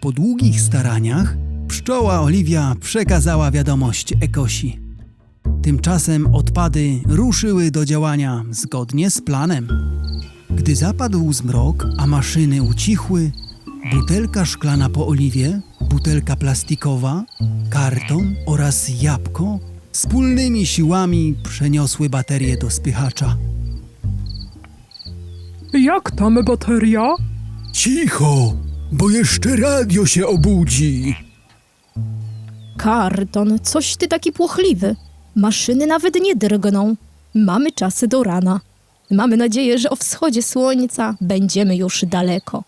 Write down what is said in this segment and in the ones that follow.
Po długich staraniach pszczoła Oliwia przekazała wiadomość Ekosi. Tymczasem odpady ruszyły do działania zgodnie z planem. Gdy zapadł zmrok, a maszyny ucichły, butelka szklana po oliwie, butelka plastikowa, karton oraz jabłko wspólnymi siłami przeniosły baterię do spychacza. Jak tam bateria? Cicho, bo jeszcze radio się obudzi. Karton, coś ty taki płochliwy. Maszyny nawet nie drgną. Mamy czasy do rana. Mamy nadzieję, że o wschodzie słońca będziemy już daleko.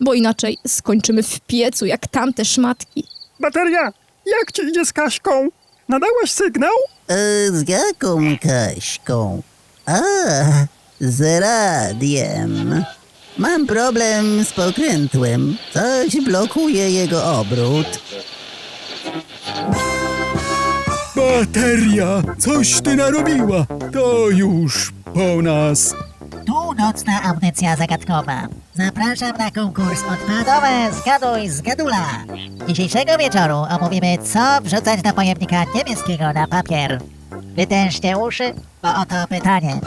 Bo inaczej skończymy w piecu jak tamte szmatki. Bateria, jak ci idzie z Kaśką? Nadałaś sygnał? E, z jaką Kaśką? A, z radiem. Mam problem z pokrętłem. Coś blokuje jego obrót. Bateria, coś ty narobiła. To już po nas. Tu nocna audycja zagadkowa. Zapraszam na konkurs odpadowe Zgaduj z Gadula. Dzisiejszego wieczoru omówimy, co wrzucać do pojemnika niebieskiego na papier. Wytężcie uszy, bo oto pytanie.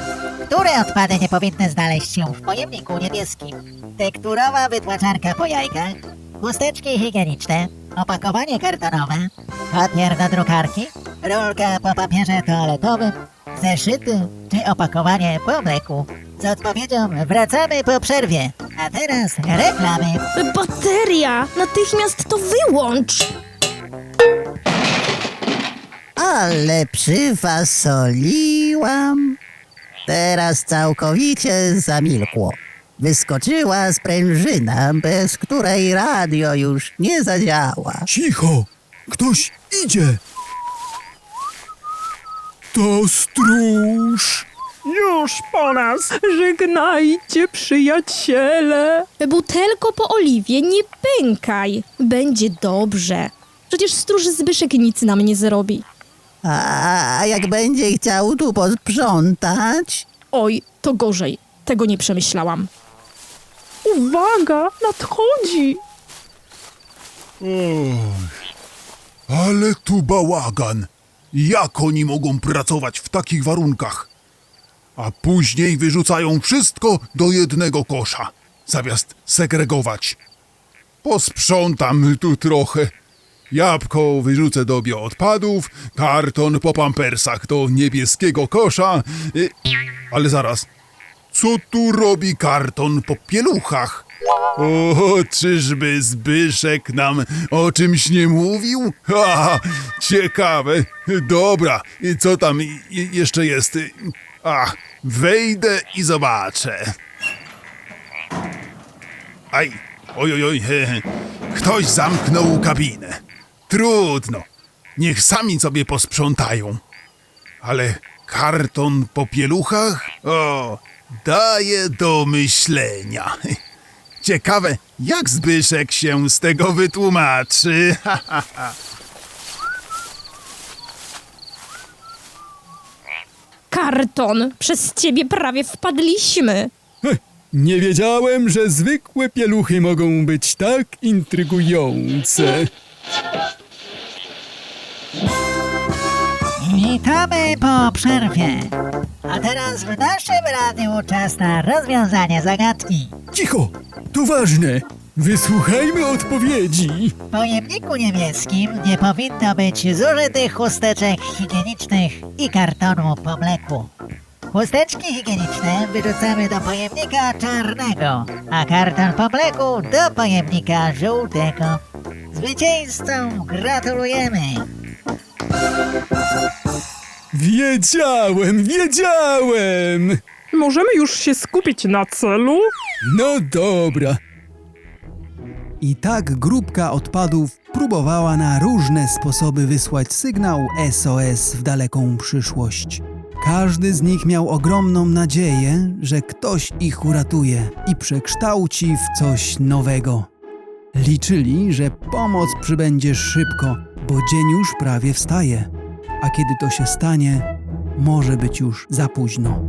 Które odpady nie powinny znaleźć się w pojemniku niebieskim? Tekturowa wytłaczarka po jajkach, chusteczki higieniczne, opakowanie kartonowe, papier do drukarki, rolka po papierze toaletowym, zeszyty czy opakowanie po mleku. Z odpowiedzią wracamy po przerwie. A teraz reklamy. Bateria! Natychmiast to wyłącz! Ale przywasoliłam. Teraz całkowicie zamilkło. Wyskoczyła sprężyna, bez której radio już nie zadziała. Cicho, ktoś idzie. To stróż. Już po nas. Żegnajcie, przyjaciele. Butelko po oliwie, nie pękaj! Będzie dobrze. Przecież stróż Zbyszek nic nam nie zrobi. A jak będzie chciał tu posprzątać? Oj, to gorzej. Tego nie przemyślałam. Uwaga, nadchodzi. Ale tu bałagan. Jak oni mogą pracować w takich warunkach? A później wyrzucają wszystko do jednego kosza, zamiast segregować. Posprzątam tu trochę. Jabłko wyrzucę do bioodpadów, karton po pampersach do niebieskiego kosza. Y, Ale zaraz, co tu robi karton po pieluchach? O, czyżby Zbyszek nam o czymś nie mówił? Ha, ciekawe. Dobra, co tam jeszcze jest? A, wejdę i zobaczę. Aj, oj, oj, oj, he, he. ktoś zamknął kabinę. Trudno, niech sami sobie posprzątają. Ale karton po pieluchach? O, daje do myślenia. Ciekawe, jak Zbyszek się z tego wytłumaczy. Karton! Przez ciebie prawie wpadliśmy. Nie wiedziałem, że zwykłe pieluchy mogą być tak intrygujące. Witamy po przerwie. A teraz w naszym radiu czas na rozwiązanie zagadki. Cicho, to ważne. Wysłuchajmy odpowiedzi. W pojemniku niebieskim nie powinno być zużytych chusteczek higienicznych i kartonu po mleku. Chusteczki higieniczne wyrzucamy do pojemnika czarnego, a karton po mleku do pojemnika żółtego. Zwycięzcom gratulujemy! Wiedziałem, wiedziałem. Możemy już się skupić na celu? No dobra. I tak grupka odpadów próbowała na różne sposoby wysłać sygnał SOS w daleką przyszłość. Każdy z nich miał ogromną nadzieję, że ktoś ich uratuje i przekształci w coś nowego. Liczyli, że pomoc przybędzie szybko, bo dzień już prawie wstaje, a kiedy to się stanie, może być już za późno.